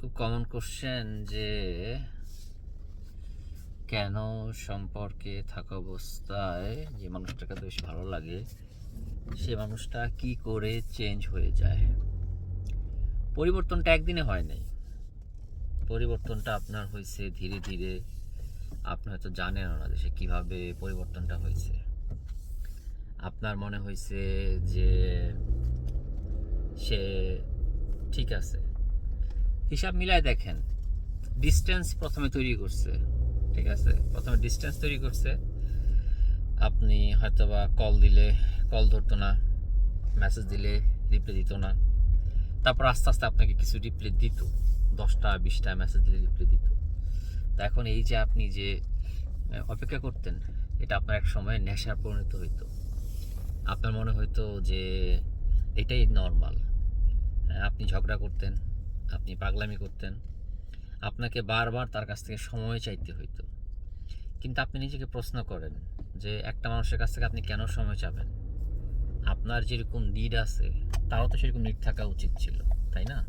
খুব common question যে কেন সম্পর্কে থাকা অবস্থায় যে মানুষটাকে বেশ ভালো লাগে, সে মানুষটা কি করে চেঞ্জ হয়ে যায়? পরিবর্তনটা একদিনে হয় নাই। পরিবর্তনটা আপনার হয়েছে ধীরে ধীরে, আপনি হয়তো জানেন না যে সে কীভাবে পরিবর্তনটা হয়েছে। আপনার মনে হয়েছে যে সে ঠিক আছে হিসাব মিলায় দেখেন ডিস্টেন্স প্রথমে তৈরি করছে, ঠিক আছে? প্রথমে ডিস্টেন্স তৈরি করছে। আপনি হয়তোবা কল দিলে কল ধরতো না মেসেজ দিলে রিপ্লাই দিত না। তারপর আস্তে আস্তে আপনাকে কিছু রিপ্লাই দিত, দশটা, বিশটা মেসেজ দিলে রিপ্লাই দিত। তা এখন এই যে আপনি যে অপেক্ষা করতেন, এটা আপনার এক সময় নেশার পরিণত হইতো। আপনার মনে হইতো যে, এটাই নর্মাল আপনি ঝগড়া করতেন আপনি পাগলামি করতেন। আপনাকে বারবার তার কাছ থেকে সময় চাইতে হইতো। কিন্তু আপনি নিজেকে প্রশ্ন করেন যে, একটা মানুষের কাছ থেকে আপনি কেন সময় চাবেন? আপনার যেরকম নিড আছে, তারও তো সেরকম নিড থাকা উচিত ছিল, তাই না?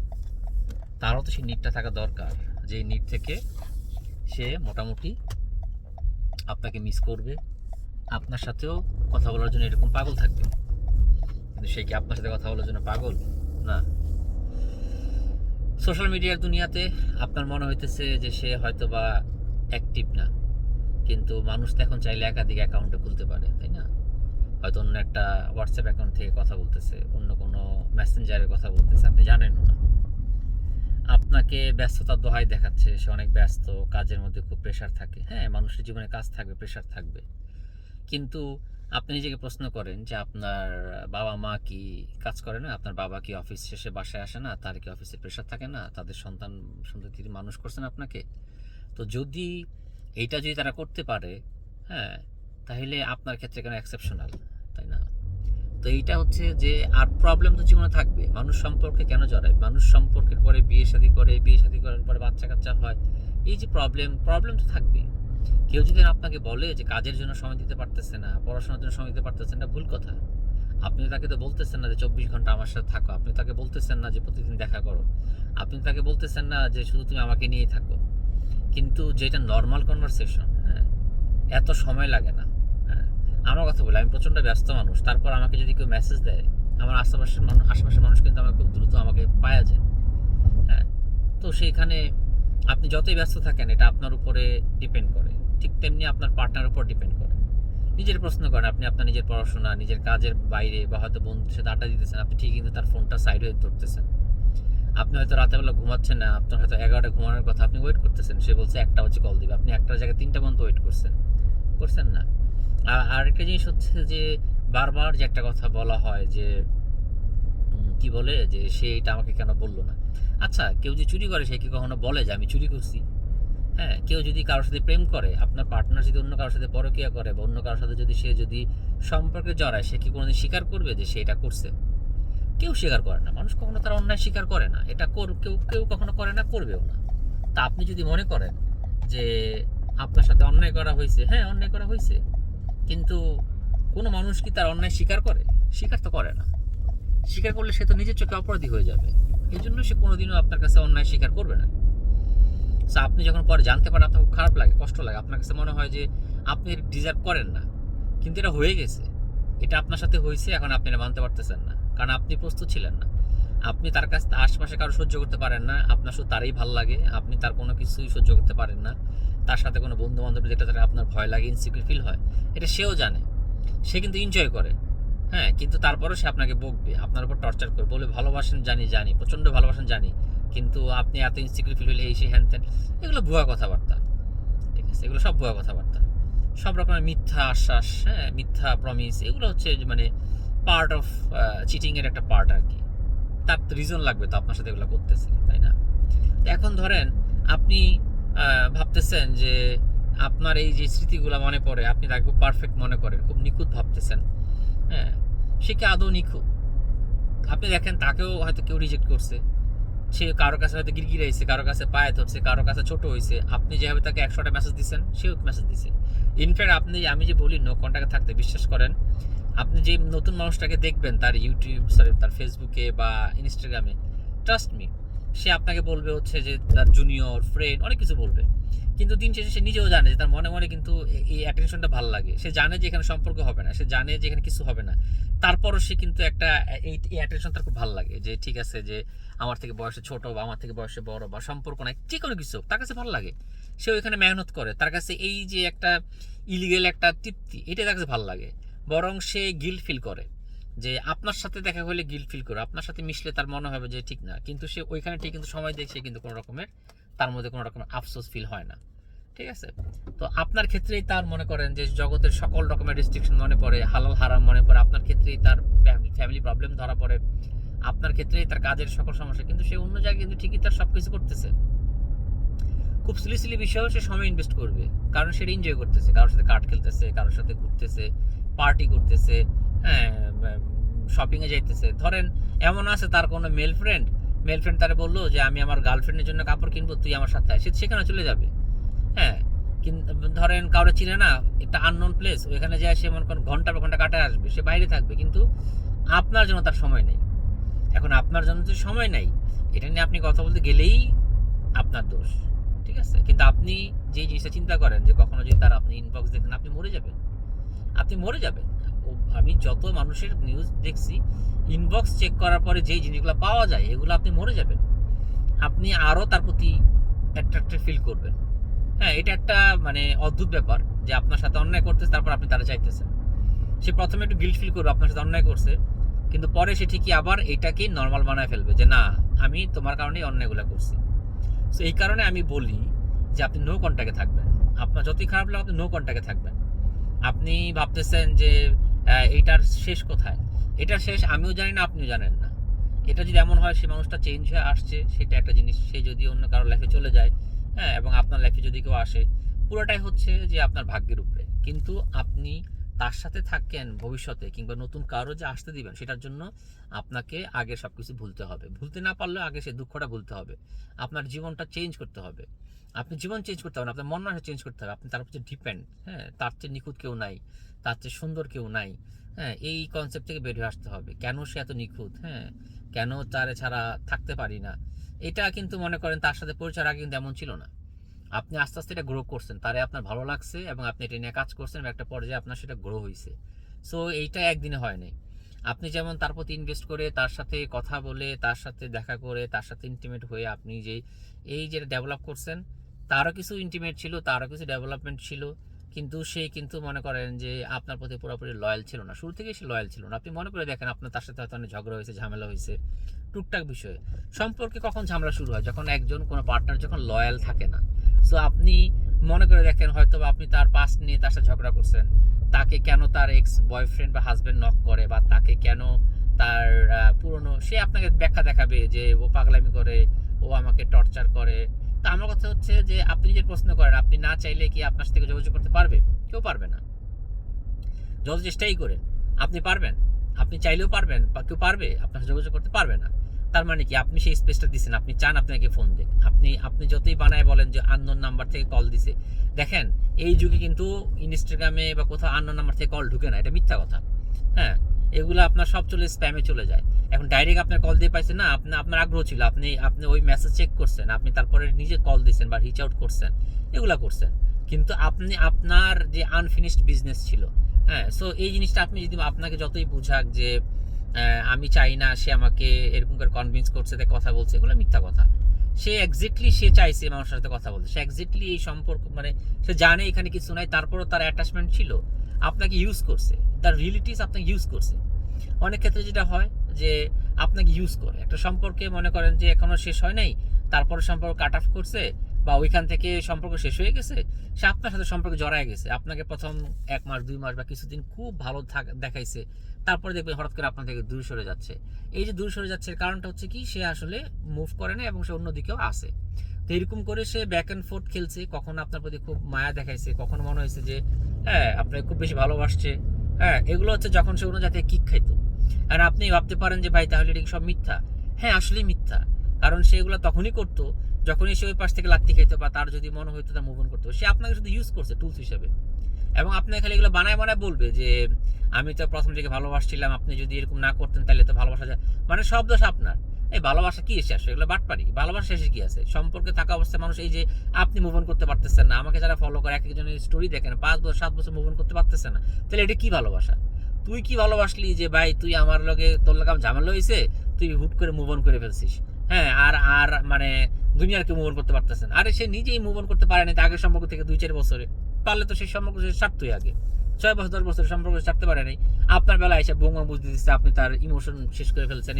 তারও তো সেই নিডটা থাকা দরকার, যে নিড থেকে সে মোটামুটি আপনাকে মিস করবে। আপনার সাথেও কথা বলার জন্য এরকম পাগল থাকবে। কিন্তু সে কি আপনার সাথে কথা বলার জন্য পাগল? না। সোশ্যাল মিডিয়ার দুনিয়াতে আপনার মনে হইতেছে যে সে হয়তো বা অ্যাক্টিভ না। কিন্তু মানুষ তো এখন চাইলে একাধিক অ্যাকাউন্টে খুলতে পারে, তাই না? হয়তো অন্য একটা হোয়াটসঅ্যাপ অ্যাকাউন্ট থেকে কথা বলতেছে, অন্য কোনো মেসেঞ্জারের কথা বলতেছে, আপনি জানেন না। আপনাকে ব্যস্ততার দোহাই দেখাচ্ছে, সে অনেক ব্যস্ত, কাজের মধ্যে খুব প্রেশার থাকে। হ্যাঁ মানুষের জীবনে কাজ থাকবে প্রেশার থাকবে। কিন্তু আপনি নিজেকে প্রশ্ন করেন যে আপনার বাবা মা কি কাজ করে না? আপনার বাবা কি অফিস শেষে বাসায় আসে না? তার কি অফিসে প্রেশার থাকে না? তাদের সন্তান সন্ততি মানুষ করছেন আপনাকে? তো যদি এইটা যদি তারা করতে পারে হ্যাঁ তাহলে আপনার ক্ষেত্রে কেন এক্সেপশনাল তাই না? তো এইটা হচ্ছে যে, আর প্রবলেম তো জীবনে থাকবে। মানুষ সম্পর্কে কেন জড়ায়? মানুষ সম্পর্কের পরে বিয়ে শাদী করে, বিয়ে শাদী করার পরে বাচ্চা কাচ্চা হয়। এই যে প্রবলেম প্রবলেম তো থাকবেই। কেউ যদি আপনাকে বলে যে কাজের জন্য সময় দিতে পারতেছে না, পড়াশোনার জন্য সময় দিতে পারতেছেন না, ভুল কথা। আপনি তাকে তো বলতেছেন না যে চব্বিশ ঘণ্টা আমার সাথে থাকো। আপনি তাকে বলতেছেন না যে প্রতিদিন দেখা করো। আপনি তাকে বলতেছেন না যে শুধু তুমি আমাকে নিয়েই থাকো। কিন্তু যেটা নর্মাল কনভারসেশন হ্যাঁ এত সময় লাগে না হ্যাঁ। আমার কথা বলি, আমি প্রচণ্ড ব্যস্ত মানুষ। তারপর আমাকে যদি কেউ মেসেজ দেয়, আমার আশেপাশের মানুষ আশেপাশের মানুষ কিন্তু আমাকে খুব দ্রুত আমাকে পাওয়া যায় হ্যাঁ। তো সেইখানে আপনি যতই ব্যস্ত থাকেন, এটা আপনার উপরে ডিপেন্ড করে। ঠিক তেমনি আপনার পার্টনার উপর ডিপেন্ড করে। নিজের প্রশ্ন করেন, আপনি আপনার নিজের পড়াশোনা, নিজের কাজের বাইরে বা হয়তো বন্ধুদের সাথে আড্ডা দিতেছেন, আপনি ঠিক কিন্তু তার ফোনটা সাইড হয়ে ধরতেছেন। আপনি হয়তো রাতেবেলা ঘুমাচ্ছেন না, আপনার হয়তো এগারোটা ঘুমানোর কথা আপনি ওয়েট করতেছেন, সে বলছে একটা হচ্ছে কল দিবে। আপনি একটার জায়গায় তিনটা পর্যন্ত ওয়েট করছেন। করছেন না। আর আরেকটা জিনিস হচ্ছে যে, বারবার যে একটা কথা বলা হয় যে কি বলে যে সে এটা আমাকে কেন বলল না? আচ্ছা কেউ যে চুরি করে সে কি কখনো বলে যে আমি চুরি করছি? হ্যাঁ কেউ যদি কারোর সাথে প্রেম করে, আপনার পার্টনার যদি অন্য কারোর সাথে পরকিয়া করে বা অন্য কারোর সাথে যদি সে যদি সম্পর্কে জড়ায়, সে কি কোনোদিন স্বীকার করবে যে সে এটা করছে? কেউ স্বীকার করে না। মানুষ কখনো তার অন্যায় স্বীকার করে না। এটা কর- কেউ কেউ কখনো করে না, করবেও না। তা আপনি যদি মনে করেন যে আপনার সাথে অন্যায় করা হয়েছে হ্যাঁ অন্যায় করা হয়েছে। কিন্তু কোনো মানুষ কি তার অন্যায় স্বীকার করে? স্বীকার তো করে না। স্বীকার করলে সে তো নিজের চোখে অপরাধী হয়ে যাবে। এই জন্য সে কোনোদিনও আপনার কাছে অন্যায় স্বীকার করবে না। So, আপনি যখন পরে জানতে পারেন আপনার খুব খারাপ লাগে কষ্ট লাগে। আপনার কাছে মনে হয় যে আপনি ডিজার্ভ করেন না। কিন্তু এটা হয়ে গেছে। এটা আপনার সাথে হয়েছে এখন আপনি এটা মানতে পারতেছেন না। কারণ আপনি প্রস্তুত ছিলেন না। আপনি তার কাছ থেকে আশপাশে কারও সহ্য করতে পারেন না। আপনার শুধু তারই ভালো লাগে। আপনি তার কোনো কিছুই সহ্য করতে পারেন না। তার সাথে কোনো বন্ধু বান্ধব যেটা তার আপনার ভয় লাগে ইনসিকিউর ফিল হয় এটা সেও জানে। সে কিন্তু এনজয় করে। হ্যাঁ কিন্তু তারপরেও সে আপনাকে বকবে। আপনার উপর টর্চার করবে। বলে ভালোবাসেন, জানি জানি, প্রচণ্ড ভালোবাসেন, জানি। কিন্তু আপনি এত ইনসিকিউর ফিল হলে এই সে হ্যান ত্যান, এগুলো ভুয়া কথাবার্তা। ঠিক আছে? এগুলো সব ভুয়া কথাবার্তা। সব রকমের মিথ্যা আশ্বাস হ্যাঁ মিথ্যা প্রমিস এগুলো হচ্ছে মানে পার্ট অফ চিটিংয়ের একটা পার্ট আর কি। তার রিজন লাগবে তো আপনার সাথে এগুলো করতেছে, তাই না? এখন ধরেন আপনি ভাবতেছেন যে আপনার এই যে স্মৃতিগুলো মনে পড়ে, আপনি তাকে খুব পারফেক্ট মনে করেন, খুব নিখুঁত ভাবতেছেন। হ্যাঁ সে কি আদৌ নিখুঁত? আপনি দেখেন, তাকেও হয়তো কেউ রিজেক্ট করছে। সে কারও কাছে হয়তো গিরগিরাইছে, কারও কাছে পায়ে ধরছে, কারও কাছে ছোট হয়েছে আপনি যেভাবে তাকে একশোটা মেসেজ দিচ্ছেন সেও মেসেজ দিছে। ইনফ্যাক্ট আপনি, আমি যে বলি নো কন্ট্যাক্টে থাকতে বিশ্বাস করেন। আপনি যে নতুন মানুষটাকে দেখবেন, তার ইউটিউব সরি তার ফেসবুকে বা ইনস্টাগ্রামে ট্রাস্ট মি সে আপনাকে বলবে হচ্ছে যে তার জুনিয়র ফ্রেন্ড অনেক কিছু বলবে। কিন্তু দিন শেষে সে নিজেও জানে যে তার মনে মনে কিন্তু এই অ্যাটেনশনটা ভালো লাগে। সে জানে যে এখানে সম্পর্ক হবে না, সে জানে যে এখানে কিছু হবে না। তারপরও সে কিন্তু একটা এই অ্যাটেনশন তার খুব ভালো লাগে যে ঠিক আছে যে আমার থেকে বয়সে ছোট বা আমার থেকে বয়সে বড় বা সম্পর্ক নাই, যে কোনো কিছু তার কাছে ভালো লাগে। সে ওইখানে মেহনত করে, তার কাছে এই যে একটা ইলিগেল একটা তৃপ্তি এটা তার কাছে ভালো লাগে। বরং সে গিল ফিল করে যে আপনার সাথে দেখা হলে গিল ফিল করে, আপনার সাথে মিশলে তার মনে হবে যে ঠিক না। কিন্তু সে ওইখানে ঠিক কিন্তু সময় দেখছে কিন্তু কোনো রকমের, তার মধ্যে কোনো রকমের আফসোস ফিল হয় না। ঠিক আছে? তো আপনার ক্ষেত্রেই তার মনে করেন যে জগতের সকল রকমের রেস্ট্রিকশন মনে পড়ে, হালাল, হারাম মনে পড়ে, আপনার ক্ষেত্রেই তার ফ্যামিলি প্রবলেম ধরা পড়ে, আপনার ক্ষেত্রেই তার কাজের সকল সমস্যা, কিন্তু সে অন্য জায়গায় কিন্তু ঠিকই তার সব কিছু করতেছে। খুব সিলি সিলি বিষয়েও সে সময় ইনভেস্ট করবে, কারণ সে এনজয় করতেছে, কারোর সাথে কার্ড খেলতেছে, কারোর সাথে ঘুরতেছে পার্টি করতেছে হ্যাঁ শপিংয়ে যাইতেছে। ধরেন এমন আছে তার কোনো মেল ফ্রেন্ড মেল ফ্রেন্ড তারা বলল যে, আমি আমার গার্লফ্রেন্ডের জন্য কাপড় কিনবো, তুই আমার সাথে আয়। সে সেখানে চলে যাবে। হ্যাঁ ধরেন কাউরে চিনে না, একটা আননোন প্লেস ওইখানে যায় সে মনে করেন ঘণ্টার পর ঘণ্টা কাটায় আসবে, সে বাইরে থাকবে, কিন্তু আপনার জন্য তার সময় নেই। এখন আপনার জন্য তো সময় নাই, এটা নিয়ে আপনি কথা বলতে গেলেই আপনার দোষ, ঠিক আছে? কিন্তু আপনি যে জিনিসটা চিন্তা করেন যে কখনো যদি তার আপনি ইনবক্স দেখেন আপনি মরে যাবেন। আপনি মরে যাবেন। আমি যত মানুষের নিউজ দেখছি ইনবক্স চেক করার পরে যেই জিনিসগুলো পাওয়া যায়, এগুলো আপনি মরে যাবেন। আপনি আরও তার প্রতি অ্যাট্রাক্টেড ফিল করবেন। হ্যাঁ এটা একটা মানে অদ্ভুত ব্যাপার যে আপনার সাথে অন্যায় করতেছে, তারপর আপনি তারা চাইতেছেন সে প্রথমে একটু গিল্ট ফিল করবে, আপনার সাথে অন্যায় করছে, কিন্তু পরে সে ঠিকই আবার এটাকেই নর্মাল বানায় ফেলবে যে, না, আমি তোমার কারণেই অন্যায়গুলো করছি। সো এই কারণে আমি বলি যে, আপনি নো কন্ট্যাক্টে থাকবেন। আপনার যতই খারাপ লাগে আপনি নো কন্ট্যাক্টে থাকবেন। আপনি ভাবতেছেন যে এইটার শেষ কোথায়? এটার শেষ আমিও জানি না, আপনিও জানেন না। এটা যদি এমন হয়, সে মানুষটা চেঞ্জ হয়ে আসছে, সেটা একটা জিনিস। সে যদি অন্য কারোর লাইফে চলে যায় হ্যাঁ এবং আপনার লাইফে যদি কেউ আসে, পুরোটাই হচ্ছে যে আপনার ভাগ্যের উপরে। কিন্তু আপনি তার সাথে থাকেন ভবিষ্যতে কিংবা নতুন কারও যে আসতে দিবেন, সেটার জন্য আপনাকে আগে সব কিছু ভুলতে হবে। ভুলতে না পারলেও আগে সে দুঃখটা ভুলতে হবে। আপনার জীবনটা চেঞ্জ করতে হবে। আপনি জীবন চেঞ্জ করতে হবে আপনার মন চেঞ্জ করতে হবে। আপনি তার উপর ডিপেন্ড হ্যাঁ তার চেয়ে নিখুঁত কেউ নাই, তার চেয়ে সুন্দর কেউ নাই হ্যাঁ এই কনসেপ্ট থেকে বের হয়ে আসতে হবে। কেন সে এত নিখুঁত হ্যাঁ কেন তার ছাড়া থাকতে পারি না? এটা কিন্তু মনে করেন তার সাথে পরিচয় আগে কিন্তু এমন ছিল না। আপনি আস্তে আস্তে এটা গ্রো করছেন, তারে আপনার ভালো লাগছে এবং আপনি এটা নিয়ে কাজ করছেন এবং একটা পর্যায়ে আপনার সেটা গ্রো হয়েছে সো এইটা একদিনে হয় নাই। আপনি যেমন তার প্রতি ইনভেস্ট করে, তার সাথে কথা বলে, তার সাথে দেখা করে, তার সাথে ইন্টিমেট হয়ে আপনি যে এই যেটা ডেভেলপ করছেন, তারও কিছু ইন্টিমেট ছিল, তারও কিছু ডেভেলপমেন্ট ছিল। কিন্তু সে কিন্তু মনে করেন যে আপনার প্রতি পুরোপুরি লয়াল ছিল না। শুরু থেকেই সে লয়াল ছিল না। আপনি মনে করে দেখেন, আপনার তার সাথে হয়তো অনেক ঝগড়া হয়েছে, ঝামেলা হয়েছে, টুকটাক বিষয়ে। সম্পর্কে কখন ঝামেলা শুরু হয়? যখন একজন কোনো পার্টনার যখন লয়াল থাকে না। সো আপনি মনে করে দেখেন হয়তো আপনি তার পাস্ট নিয়ে তার সাথে ঝগড়া করছেন। তাকে কেন তার এক্স বয়ফ্রেন্ড বা হাজব্যান্ড নক করে বা তাকে কেন তার পুরনো, সে আপনাকে ব্যাখ্যা দেখাবে যে ও পাগলামি করে, ও আমাকে টর্চার করে। তা আমার কথা হচ্ছে যে আপনি যে প্রশ্ন করেন, আপনি না চাইলে কি আপনার সাথে যোগাযোগ করতে পারবে? কেউ পারবে না। যত চেষ্টাই করেন, আপনি পারবেন। আপনি চাইলেও পারবেন বা কেউ পারবে, আপনার সাথে যোগাযোগ করতে পারবে না। তার মানে কি? আপনি সেই স্পেসটা দিচ্ছেন আপনি চান আপনাকে ফোন দেখ আপনি আপনি যতই বানায় বলেন যে আননোন নাম্বার থেকে কল দিছে, দেখেন, এই যুগে কিন্তু ইনস্টাগ্রামে বা কোথাও আননোন নাম্বার থেকে কল ঢুকে না, এটা মিথ্যা কথা। হ্যাঁ? এগুলো আপনার সব চলে স্প্যামে চলে যায়। এখন ডাইরেক্ট আপনার কল দিয়ে পাইছেন না, আপনি, আপনার আগ্রহ ছিল, আপনি আপনি ওই মেসেজ চেক করছেন, আপনি তারপরে নিজে কল দিয়েছেন বা রিচ আউট করছেন, এগুলা করছেন। কিন্তু আপনি, আপনার যে আনফিনিশড বিজনেস ছিল হ্যাঁ সো এই জিনিসটা আপনি যদি আপনাকে যতই বুঝাক যে আমি চাই না, সে আমাকে এরকম করে কনভিন্স করছে তাই কথা বলছে, এগুলো মিথ্যা কথা। সে এক্স্যাক্টলি সে চাইছে মানুষের সাথে কথা বলতে। সে এক্স্যাক্টলি এই সম্পর্ক মানে সে জানে এখানে কিছু নাই, তারপরও তার অ্যাটাচমেন্ট ছিল। আপনাকে ইউজ করছে, তার রিলেটিভস আপনাকে ইউজ করছে। অনেক ক্ষেত্রে যেটা হয় যে আপনাকে ইউজ করে। একটা সম্পর্কে মনে করেন যে এখনও শেষ হয় নাই, তারপরে সম্পর্ক কাট অফ করছে বা ওইখান থেকে সম্পর্ক শেষ হয়ে গেছে, সে আপনার সাথে সম্পর্ক জড়ায় গেছে। আপনাকে প্রথম এক মাস, দুই মাস বা কিছুদিন খুব ভালো দেখাইছে, তারপরে দেখবেন হঠাৎ করে আপনার থেকে দূর সরে যাচ্ছে। এই যে দূর সরে যাচ্ছে, কারণটা হচ্ছে কি, সে আসলে মুভ করে না এবং সে অন্যদিকেও আসে তো এরকম করে সে ব্যাক অ্যান্ড ফোর্থ খেলছে, কখনো আপনার প্রতি খুব মায়া দেখাইছে, কখনো মনে হয়েছে যে হ্যাঁ আপনাকে খুব বেশি ভালোবাসছে। হ্যাঁ এগুলো হচ্ছে যখন সে অন্য জাতীয় কিক খাইতো। আর আপনি ভাবতে পারেন যে, ভাই, তাহলে এটা সব মিথ্যা? হ্যাঁ আসলেই মিথ্যা। কারণ সে এগুলো তখনই করতো, যখনই সে ওই পাশ থেকে লাত্তি খাইতো বা তার যদি মনে হইতো তা মুভ করতো। সে আপনাকে শুধু ইউজ করছে টুলস হিসেবে। এবং আপনি খালি এগুলো বানায় বানায় বলবে যে, আমি তো প্রথম থেকে ভালোবাসছিলাম, আপনি যদি এরকম না করতেন তাহলে তো ভালোবাসা যায়। মানে সব দোষ আপনার। এই ভালোবাসা কি এসে আসে এগুলো বাটপারি। ভালোবাসা শেষে কি আছে? সম্পর্কে থাকা অবস্থায় মানুষ এই যে আপনি মুভ অন করতে পারতেছেন না, আমাকে যারা ফলো করে এক একজনের স্টোরি দেখেন, পাঁচ বছর, সাত বছর মুভ অন করতে পারতেছে না, তাহলে এটা কি ভালোবাসা? তুই কি ভালোবাসলি যে, ভাই, তুই আমার লগে, তোর লাগাম ঝামেলা হয়েছে তুই হুট করে মুভ অন করে ফেলছিস। হ্যাঁ আর আর মানে দুনিয়ার কেউ মুভ অন করতে পারতেছে না। আরে সে নিজেই মুভ অন করতে পারে না আগের সম্পর্ক থেকে দুই চার বছরে। পারলে তো সেই সম্পর্ক সে ছাড়তোই আগে। ছয় বছর, দশ বছর সম্পর্ক ছাড়তে পারে নাই। আপনার বেলায় এসে বোমা বুঝতে দিচ্ছে আপনি তার ইমোশন শেষ করে ফেলছেন।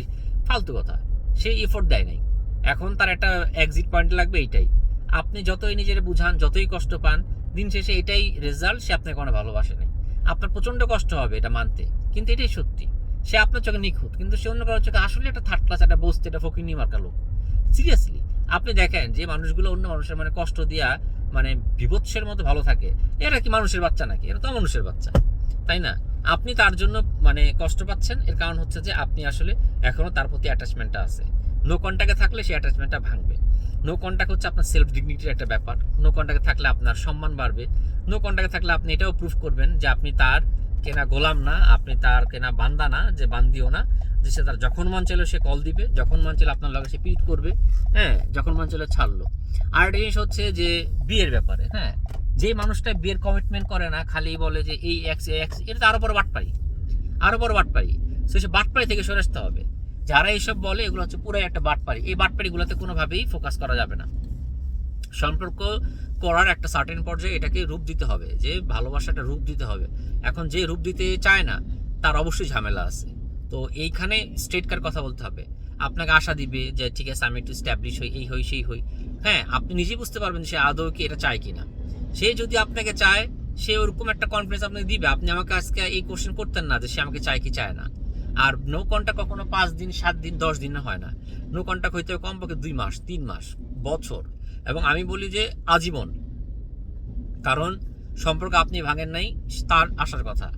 ফালতু কথা। সে এফোর্ট দেয় নাই। এখন তার একটা এক্সিট পয়েন্ট লাগবে এইটাই। আপনি যতই নিজের বুঝান, যতই কষ্ট পান, দিন শেষে এটাই রেজাল্ট সে আপনাকে কোনো ভালোবাসে নাই। আপনার প্রচণ্ড কষ্ট হবে এটা মানতে, কিন্তু এটাই সত্যি। সে আপনার চোখে নিখুঁত, কিন্তু সে অন্য কারোর চোখে আসলে একটা থার্ড ক্লাস একটা বসতে একটা ফকির মার্কা লোক। সিরিয়াসলি আপনি দেখেন যে মানুষগুলো অন্য মানুষের মানে কষ্ট দিয়া মানে বিভৎসের মতো ভালো থাকে। এরা কি মানুষের বাচ্চা নাকি? এরা তো মানুষের বাচ্চা, তাই না? আপনি তার জন্য মানে কষ্ট পাচ্ছেন। এর কারণ হচ্ছে যে আপনি আসলে এখনও তার প্রতি অ্যাটাচমেন্টটা আছে। নো কন্ট্যাক্টে থাকলে সেই অ্যাটাচমেন্টটা ভাঙবে। নো কন্ট্যাক্ট হচ্ছে আপনার সেলফ ডিগনিটির একটা ব্যাপার। নো কন্ট্যাক্টে থাকলে আপনার সম্মান বাড়বে। নো কন্ট্যাক্টে থাকলে আপনি এটাও প্রুফ করবেন যে আপনি তার কেনা গোলাম না, আপনি তার কেনা বান্দা না, যে বান্দিও না, যে সে তার যখন মন চাইলো সে কল দিবে, যখন মন চাইলো আপনার লগে সে পিট করবে হ্যাঁ যখন মন চাইলো ছাড়লো। আর একটা জিনিস হচ্ছে যে বিয়ের ব্যাপারে হ্যাঁ যে মানুষটা বিয়ের কমিটমেন্ট করে না, খালি বলে যে এই এক্স এক্স এটা তো আরও বড় বাটপাই। আরও বড় বাটপাই। সো সে বাটপাই থেকে সরে আসতে হবে। যারা এইসব বলে, এগুলো হচ্ছে পুরো একটা বাটপারি এই বাটপারিগুলোতে কোনোভাবেই ফোকাস করা যাবে না। সম্পর্ক করার একটা সার্টেন পর্যায়ে এটাকে রূপ দিতে হবে, যে ভালোবাসাটা রূপ দিতে হবে। এখন যে রূপ দিতে চায় না, তার অবশ্যই ঝামেলা আছে। তো এইখানে স্ট্রেট কার কথা বলতে হবে। আপনাকে আশা দিবে যে, ঠিক আছে, আমি একটু স্ট্যাবলিশ হই, এই হই, সেই হই। হ্যাঁ আপনি নিজেই বুঝতে পারবেন সে আদৌ কি এটা চায় কিনা। সে যদি আপনাকে চায়, সে ওরকম একটা কনফিডেন্স আপনাকে দিবে। আপনি আমাকে আজকে এই কোশ্চেন করতেন না যে সে আমাকে চায় কি চায় না। আর নো কন্ট্যাক্ট কখনো পাঁচ দিন, সাত দিন, দশ দিন হয় না। নো কন্ট্যাক্ট হইতে হবে কমপক্ষে দুই মাস, তিন মাস, বছর। এবং আমি বলি যে আজীবন। কারণ সম্পর্ক আপনি ভাঙেন নাই, তার আসার কথা।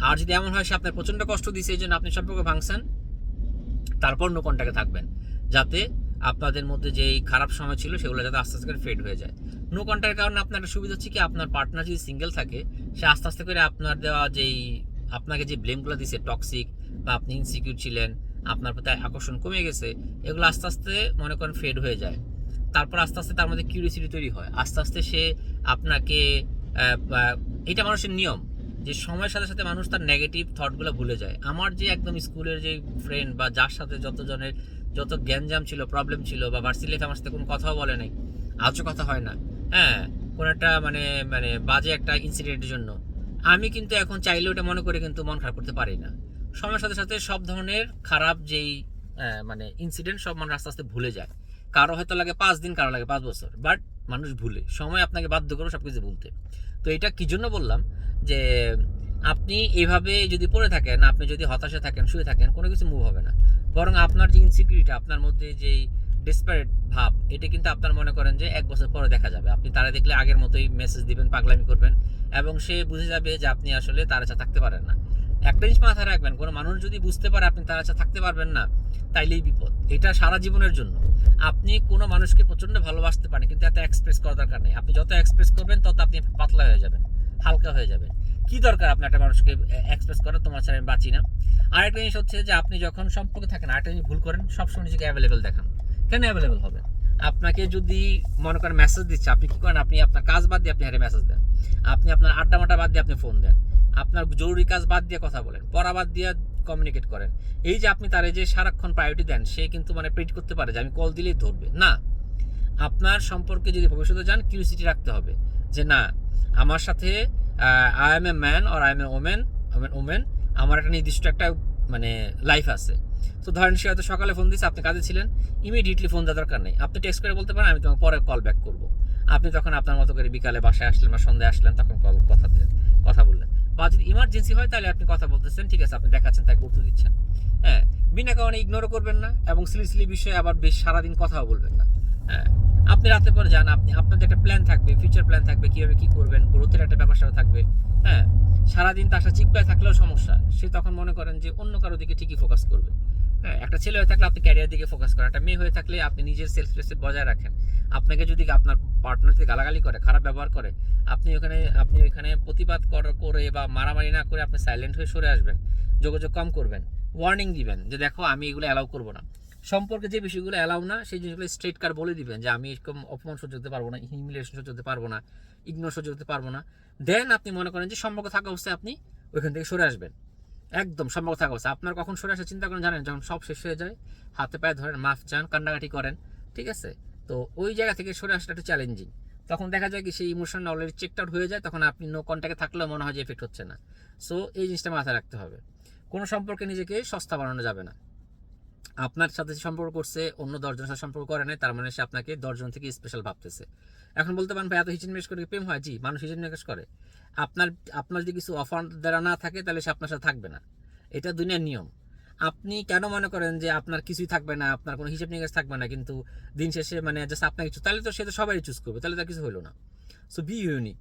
আর যদি এমন হয় সে আপনার প্রচণ্ড কষ্ট দিছে, এই জন্য আপনি সম্পর্ক ভাঙছেন, তারপর নো কন্ট্যাক্টে থাকবেন। যাতে আপনাদের মধ্যে যে খারাপ সময় ছিল সেগুলো যাতে আস্তে আস্তে করে ফেড হয়ে যায়। নো কন্ট্যাক্টের কারণে আপনার একটা সুবিধা হচ্ছে কি, আপনার পার্টনার যদি সিঙ্গেল থাকে, সে আস্তে আস্তে করে আপনার দেওয়া যেই, আপনাকে যে ব্লেমগুলো দিছে টক্সিক বা আপনি ইনসিকিউর ছিলেন, আপনার প্রতি আকর্ষণ কমে গেছে, এগুলো আস্তে আস্তে মনে করেন ফেড হয়ে যায়। তারপর আস্তে আস্তে তার মধ্যে কিউরিয়াসিটি তৈরি হয়। আস্তে আস্তে সে আপনাকে এটা মানুষের নিয়ম যে সময়ের সাথে সাথে মানুষ তার নেগেটিভ থটগুলো ভুলে যায়। আমার যে একদম স্কুলের যে ফ্রেন্ড বা যার সাথে যতজনের যত জ্ঞানজাম ছিল প্রবলেম ছিল বা ভার্সিটি লাইফে আমার সাথে কোনো কথাও বলে নাই, আজও কথা হয় না। হ্যাঁ কোনো একটা মানে মানে বাজে একটা ইনসিডেন্টের জন্য। আমি কিন্তু এখন চাইলে ওটা মনে করে কিন্তু মন খারাপ করতে পারি না। সময়ের সাথে সাথে সব ধরনের খারাপ যেই মানে ইনসিডেন্ট সব মানুষ আস্তে আস্তে ভুলে যায়। কারও হয়তো লাগে পাঁচ দিন, কারও লাগে পাঁচ বছর বাট মানুষ ভুলে। সময় আপনাকে বাধ্য করে সব কিছু ভুলতে। তো এটা কি জন্য বললাম যে আপনি এইভাবে যদি পড়ে থাকেন, আপনি যদি হতাশা থাকেন, শুয়ে থাকেন, কোনো কিছু মুভ হবে না। বরং আপনার যে ইনসিকিউরিটি আপনার মধ্যে যেই ডেসপারেট ভাব, এটা কিন্তু আপনার মনে করেন যে এক বছর পরে দেখা যাবে। আপনি তারা দেখলে আগের মতোই মেসেজ দিবেন, পাগলামি করবেন এবং সে বুঝে যাবে যে আপনি আসলে তার কাছে থাকতে পারেন না। একটা জিনিস মাথায় রাখবেন, কোনো মানুষ যদি বুঝতে পারে আপনি তার কাছে থাকতে পারবেন না, তাইলেই বিপদ। এটা সারা জীবনের জন্য। আপনি কোনো মানুষকে প্রচণ্ড ভালোবাসতে পারেন, কিন্তু এত এক্সপ্রেস করার দরকার নেই। আপনি যত এক্সপ্রেস করবেন, তত আপনি পাতলা হয়ে যাবেন, হালকা হয়ে যাবেন। কি দরকার আপনার একটা মানুষকে এক্সপ্রেস করার? তোমার ছাড়া আমি বাঁচি না। আরেকটা জিনিস হচ্ছে যে, আপনি যখন সম্পর্কে থাকেন, আরেকটা জিনিস ভুল করেন, সবসময় নিজেকে অ্যাভেলেবেল দেখান। কেন অ্যাভেলেবেল হবে? আপনাকে যদি, মনে করেন মেসেজ দিচ্ছে, আপনি কি করেন? আপনি আপনার কাজ বাদ দিয়ে আপনি হারে মেসেজ দেন। আপনি আপনার আড্ডা মাটা বাদ দিয়ে আপনি ফোন দেন। আপনার জরুরি কাজ বাদ দিয়ে কথা বলেন, পড়া বাদ দিয়ে কমিউনিকেট করেন। এই যে আপনি তারে যে সারাক্ষণ প্রায়োরিটি দেন, সে কিন্তু মানে প্রেডিক্ট করতে পারে যে, আমি কল দিলেই ধরবে। না। আপনার সম্পর্কে যদি ভবিষ্যতে যান কিউরিসিটি রাখতে হবে যে, না, আমার সাথে I am a man or I am a woman woman আমার একটা নির্দিষ্ট একটা মানে লাইফ আছে। তো ধরেন সে হয়তো সকালে ফোন দিচ্ছে আপনি কাজে ছিলেন ইমিডিয়েটলি ফোন দেওয়ার দরকার নেই। আপনি টেক্সট করে বলতে পারেন, আমি তোমাকে পরে কল ব্যাক করব। আপনি তখন আপনার মতো করে বিকালে বাসায় আসলেন বা সন্ধ্যায় আসলেন, তখন কল কথা দিলেন কথা বললেন। বা যদি ইমার্জেন্সি হয়, তাহলে আপনি কথা বলতেছেন, ঠিক আছে, আপনি দেখাচ্ছেন, তাকে গুরুত্ব দিচ্ছেন। হ্যাঁ বিনা কারণে ইগনোরও করবেন না এবং সিলি সিলি বিষয়ে আবার বেশ সারাদিন কথাও বলবেন না। হ্যাঁ আপনি রাতে পরে যান, আপনি আপনার যে একটা প্ল্যান থাকবে ফিউচার প্ল্যান থাকবে, কীভাবে কী করবেন গ্রোথের একটা ব্যাপার থাকবে হ্যাঁ? সারাদিন তার সাথে চিপকায় থাকলেও সমস্যা, সে তখন মনে করেন যে অন্য কারও দিকে ঠিকই ফোকাস করবে হ্যাঁ? একটা ছেলে হয়ে থাকলে আপনি ক্যারিয়ার দিকে ফোকাস করেন, একটা মেয়ে হয়ে থাকলে আপনি নিজের সেলফ রেসপেক্ট বজায় রাখেন। আপনাকে যদি আপনার পার্টনার যদি গালাগালি করে, খারাপ ব্যবহার করে, আপনি ওখানে আপনি ওখানে প্রতিবাদ করে বা মারামারি না করে আপনি সাইলেন্ট হয়ে সরে আসবেন, যোগাযোগ কম করবেন ওয়ার্নিং দিবেন যে দেখো আমি এগুলো অ্যালাউ করব না। সম্পর্কে যে বিষয়গুলো অ্যালাউ না, সেই জিনিসগুলো স্ট্রেট কার বলে দিবেন যে আমি এরকম অপমান সহ্য করতে পারব না হিমিলেশন সহ্য করতে পারব না ইগনোর সহ্য করতে পারব না। দেন আপনি মনে করেন যে সম্পর্ক থাকা অবস্থায় আপনি ওইখান থেকে সরে আসবেন। একদম সম্পর্ক থাকা অবস্থায়। আপনার কখন সরে আসা চিন্তা করেন জানেন, যখন সব শেষ হয়ে যায়, হাতে পায়ে ধরেন, মাফ চান, কান্নাকাটি করেন, ঠিক আছে? তো ওই জায়গা থেকে সরে আসাটা একটু চ্যালেঞ্জিং তখন দেখা যায় কি সেই ইমোশন অলরেডি চেকড আউট হয়ে যায়, তখন আপনি নো কন্ট্যাক্টে থাকলেও মনে হয় যে এফেক্ট হচ্ছে না। সো এই জিনিসটা মাথায় রাখতে হবে। কোনো সম্পর্কে নিজেকে সস্তা বানানো যাবে না। আপনার সাথে সম্পর্ক করছে, অন্য দশজনের সাথে সম্পর্ক করে নাই, তার মানে সে আপনাকে দশজন থেকে স্পেশাল ভাবতেছে। এখন বলতে পারেন, ভাই, এত হিচেন মেশ করে প্রেম হয়? জি, মানুষ হিচেন মেশ করে। আপনার আপনার যদি কিছু অফার দ্বারা না থাকে, তাহলে সে আপনার সাথে থাকবে না। এটা দুনিয়ার নিয়ম। আপনি কেন মনে করেন যে আপনার কিছুই থাকবে না, আপনার কোনো হিসেব নিকেশ থাকবে না, কিন্তু দিন শেষে মানে জাস্ট আপনার কিছু তাহলে তো সে তো সবাই চুজ করবে, তাহলে তার কিছু হলো না। সো বি ইউনিক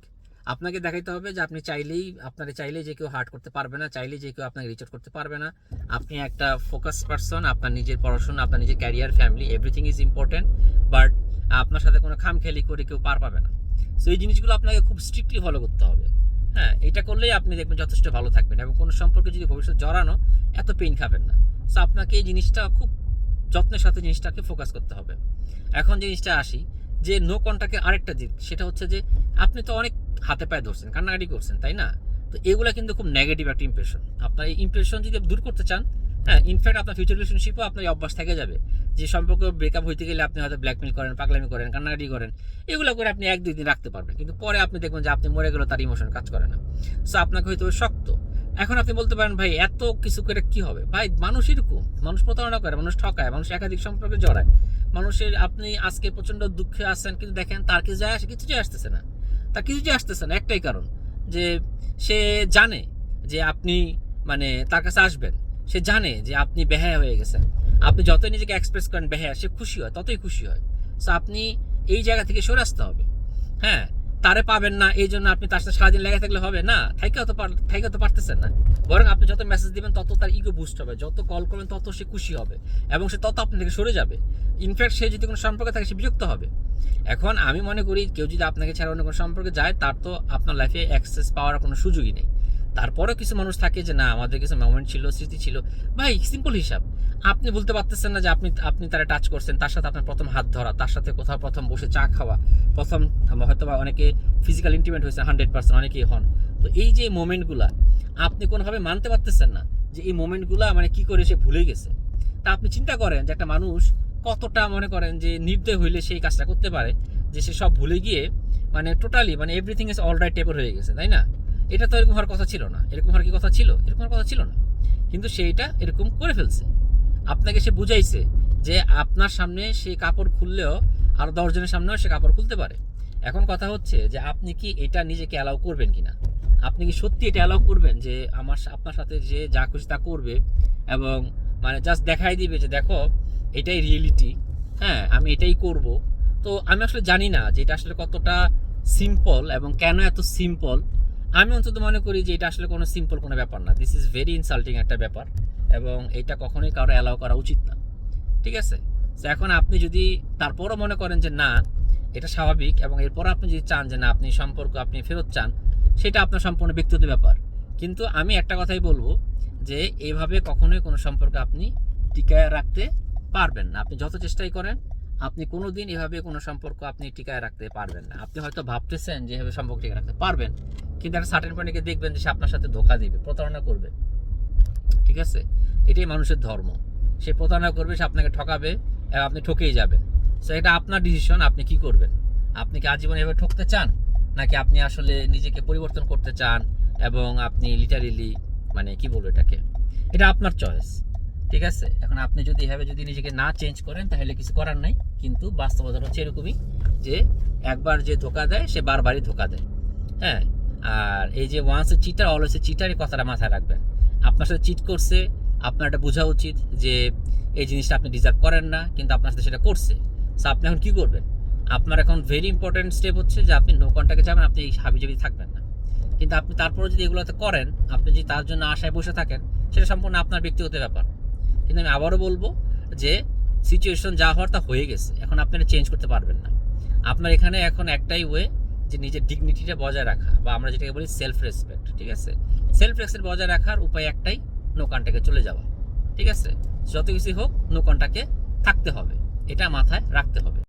আপনাকে দেখাইতে হবে যে আপনি চাইলেই আপনাকে চাইলেই যে কেউ হার্ট করতে পারবে না, চাইলেই যে কেউ আপনাকে রিচ করতে পারবে না। আপনি একটা ফোকাস পারসন আপনার নিজের পড়াশোনা, আপনার নিজের career family everything is important but আপনার সাথে কোনো খামখেয়ালি করে কেউ পার পাবে না। সো এই জিনিসগুলো আপনাকে খুব স্ট্রিক্টলি ফলো করতে হবে। হ্যাঁ এটা করলেই আপনি দেখবেন যথেষ্ট ভালো থাকবেন এবং কোনো সম্পর্কে যদি ভবিষ্যৎ জড়ানো, এত পেইন খাবেন না। সো আপনাকে এই জিনিসটা খুব যত্নের সাথে জিনিসটাকে ফোকাস করতে হবে। এখন জিনিসটা আসি, যে নো কন্ট্যাক্টের আরেকটা দিক সেটা হচ্ছে যে আপনি তো অনেক হাতে পায়ে ধরছেন, কান্নাকাটি করছেন, তাই না? তো এগুলো কিন্তু খুব নেগেটিভ একটা ইমপ্রেশন আপনার এই ইমপ্রেশন যদি দূর করতে চান হ্যাঁ ইনফ্যাক্ট আপনার ফিউচার রিলেশনশিপও আপনার অভ্যাস থেকে যাবে। যে সম্পর্ক ব্রেকআপ হইতে গেলে আপনি হয়তো ব্ল্যাকমেল করেন, পাগলামি করেন, কান্নাকাটি করেন, এগুলো করে আপনি এক দুই দিন রাখতে পারবেন। কিন্তু পরে আপনি দেখবেন যে আপনি মরে গেলেও তার ইমোশন কাজ করে না। সো আপনাকে হয়তো শক্ত। এখন আপনি বলতে পারেন, ভাই, এত কিছু করে কি হবে? ভাই, মানুষ এরকম। মানুষ প্রতারণা করে, মানুষ ঠকায়, মানুষ একাধিক সম্পর্কে জড়ায়। মানুষের আপনি আজকে প্রচণ্ড দুঃখে আসছেন কিন্তু দেখেন তার কিছু যায় আসে, কিছু যায় আসতেছে না। তার কিছু যে আসতেছে না, একটাই কারণ যে সে জানে যে আপনি মানে তার কাছে আসবেন। সে জানে যে আপনি বেহায়া হয়ে গেছেন। আপনি যতই নিজেকে এক্সপ্রেস করেন, বেহায়া, সে খুশি হয়, ততই খুশি হয়। সো আপনি এই জায়গা থেকে সরে আসতে হবে। হ্যাঁ তারে পাবেন না, এই জন্য আপনি তার সাথে সারাদিন লেগে থাকলে হবে না। থাইকে হতে থাইকে তো পারতেছেন না। বরং আপনি যত মেসেজ দিবেন, তত তার ইগো বুস্ট হবে। যত কল করবেন, তত সে খুশি হবে এবং সে তত আপনি থেকে সরে যাবে। ইনফ্যাক্ট সে যদি কোনো সম্পর্কে থাকে, সে বিরক্ত হবে। এখন আমি মনে করি, কেউ যদি আপনাকে ছাড়া অন্য কোনো সম্পর্কে যায়, তার তো আপনার লাইফে অ্যাক্সেস পাওয়ার কোনো সুযোগই নেই। তারপরেও কিছু মানুষ থাকে যে, না, আমাদের কিছু মোমেন্ট ছিল, স্মৃতি ছিল। ভাই সিম্পল হিসাব। আপনি বলতে পারতেছেন না যে, আপনি আপনি তারা টাচ করছেন, তার সাথে আপনার প্রথম হাত ধরা, তার সাথে কোথাও প্রথম বসে চা খাওয়া, প্রথম হয়তো বা অনেকে ফিজিক্যাল ইন্টিমেট হয়েছে হান্ড্রেড পার্সেন্ট অনেকেই হন। তো এই যে মোমেন্টগুলা আপনি কোনোভাবে মানতে পারতেছেন না যে, এই মোমেন্টগুলা মানে কি করে সে ভুলে গেছে? তা আপনি চিন্তা করেন যে, একটা মানুষ কতটা মনে করেন যে, নির্দয় হইলে সেই কাজটা করতে পারে, যে সে সব ভুলে গিয়ে মানে টোটালি মানে এভরিথিং ইজ অল রাইট হয়ে গেছে, তাই না? এটা তো এরকম হওয়ার কথা ছিল না। এরকম হওয়ার কি কথা ছিল? এরকম হওয়ার কথা ছিল না। কিন্তু সেইটা এরকম করে ফেলছে। আপনাকে সে বুঝাইছে যে আপনার সামনে সে কাপড় খুললেও আর দশজনের সামনেও সে কাপড় খুলতে পারে। এখন কথা হচ্ছে যে আপনি কি এটা নিজেকে অ্যালাউ করবেন কিনা? আপনি কি সত্যি এটা অ্যালাউ করবেন যে আমার আপনার সাথে যে যা খুশি তা করবে এবং মানে জাস্ট দেখাই দিবে যে দেখো, এটাই রিয়েলিটি হ্যাঁ আমি এটাই করব। তো আমি আসলে জানি না যে এটা আসলে কতটা সিম্পল এবং কেন এত সিম্পল আমি অন্তত মনে করি যে এটা আসলে কোনো সিম্পল কোনো ব্যাপার না। দিস ইজ ভেরি ইনসাল্টিং একটা ব্যাপার এবং এটা কখনোই কারও অ্যালাউ করা উচিত না। ঠিক আছে? তো এখন আপনি যদি তারপরও মনে করেন যে না, এটা স্বাভাবিক এবং এরপর আপনি যদি চান যে না, আপনি সম্পর্ক আপনি ফেরত চান, সেটা আপনার সম্পূর্ণ ব্যক্তিগত ব্যাপার। কিন্তু আমি একটা কথাই বলব যে এইভাবে কখনোই কোনো সম্পর্ক আপনি টিকায় রাখতে পারবেন না। আপনি যত চেষ্টাই করেন আপনি কোনো দিন এভাবে কোনো সম্পর্ক আপনি টিকায় রাখতে পারবেন না। আপনি হয়তো ভাবতেছেন যে এভাবে সম্পর্ক টিকায় রাখতে পারবেন, কিন্তু একটা সার্টেন পয়েন্টে দেখবেন যে সে আপনার সাথে ধোকা দিবে, প্রতারণা করবে। ঠিক আছে? এটাই মানুষের ধর্ম। সে প্রতারণা করবে, সে আপনাকে ঠকাবে আপনি ঠকেই যাবেন। সো এটা আপনার ডিসিশন আপনি কি করবেন? আপনি কি আজীবন এভাবে ঠকতে চান? নাকি আপনি আসলে নিজেকে পরিবর্তন করতে চান, এবং আপনি লিটারেলি মানে কি বলব এটাকে? এটা আপনার চয়েস ঠিক আছে? এখন আপনি যদি এভাবে যদি নিজেকে না চেঞ্জ করেন, তাহলে কিছু করার নাই। কিন্তু বাস্তবতা হচ্ছে এরকমই যে, একবার যে ধোকা দেয়, সে বারবারই ধোকা দেয়। হ্যাঁ? আর এই যে once a cheater always a cheater এই কথাটা মাথায় রাখবেন। আপনার সাথে চিট করছে, আপনার এটা বোঝা উচিত যে, এই জিনিসটা আপনি ডিজার্ভ করেন না, কিন্তু আপনার সাথে সেটা করছে। সো আপনি এখন কী করবেন? আপনার এখন ভেরি ইম্পর্টেন্ট স্টেপ হচ্ছে যে, আপনি নো কন্ট্যাক্টে যাবেন, আপনি এই হাবি হাবিজাবি থাকবেন না। কিন্তু আপনি তারপরে যদি এগুলোতে করেন, আপনি যদি তার জন্য আশায় বসে থাকেন, সেটা সম্পূর্ণ আপনার ব্যক্তিগত ব্যাপার। কিন্তু আমি আবারও বলব যে সিচুয়েশন যা হওয়ার তা হয়ে গেছে। এখন আপনি এটা চেঞ্জ করতে পারবেন না। আপনার এখানে এখন একটাই ওয়ে যে নিজের ডিগনিটিটা বজায় রাখা বা আমরা যেটাকে বলি সেলফ রেসপেক্ট ঠিক আছে? সেলফ রেসপেক্ট বজায় রাখার উপায় একটাই নো কন্ট্যাক্টে চলে যাওয়া, ঠিক আছে? যত কিছুই হোক নো কন্ট্যাক্টে থাকতে হবে। এটা মাথায় রাখতে হবে।